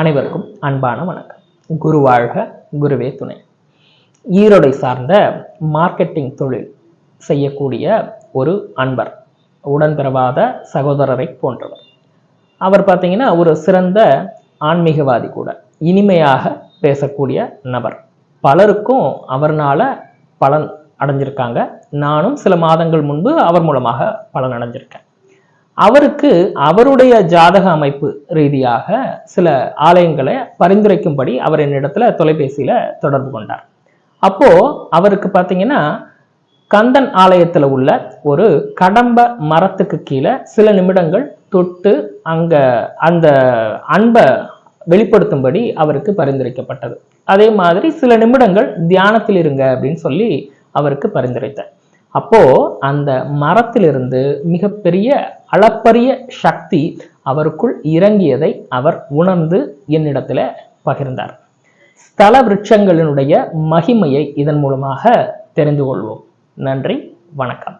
அனைவருக்கும் அன்பான வணக்கம். குரு வாழ்க குருவே துணை. ஈரோடை சார்ந்த மார்க்கெட்டிங் தொழில் செய்யக்கூடிய ஒரு அன்பர் உடன்பிறவாத சகோதரரை போன்றவர். அவர் பார்த்தீங்கன்னா ஒரு சிறந்த ஆன்மீகவாதி கூட இனிமையாக பேசக்கூடிய நபர். பலருக்கும் அவர்னால பலன் அடைஞ்சிருக்காங்க. நானும் சில மாதங்கள் முன்பு அவர் மூலமாக பலன் அடைஞ்சிருக்கேன். அவருக்கு அவருடைய ஜாதக அமைப்பு ரீதியாக சில ஆலயங்களை பரிந்துரைக்கும்படி அவர் என்னிடத்துல தொலைபேசியில தொடர்பு கொண்டார். அப்போ அவருக்கு பார்த்தீங்கன்னா கந்தன் ஆலயத்துல உள்ள ஒரு கடம்ப மரத்துக்கு கீழே சில நிமிடங்கள் தொட்டு அங்க அந்த அன்பை வெளிப்படுத்தும்படி அவருக்கு பரிந்துரைக்கப்பட்டது. அதே மாதிரி சில நிமிடங்கள் தியானத்தில் இருங்க அப்படின்னு சொல்லி அவருக்கு பரிந்துரைத்தார். அப்போ அந்த மரத்திலிருந்து மிகப்பெரிய அளப்பரிய சக்தி அவருக்குள் இறங்கியதை அவர் உணர்ந்து என்னிடத்துல பகிர்ந்தார். ஸ்தல விருட்சங்களினுடைய மகிமையை இதன் மூலமாக தெரிந்து கொள்வோம். நன்றி வணக்கம்.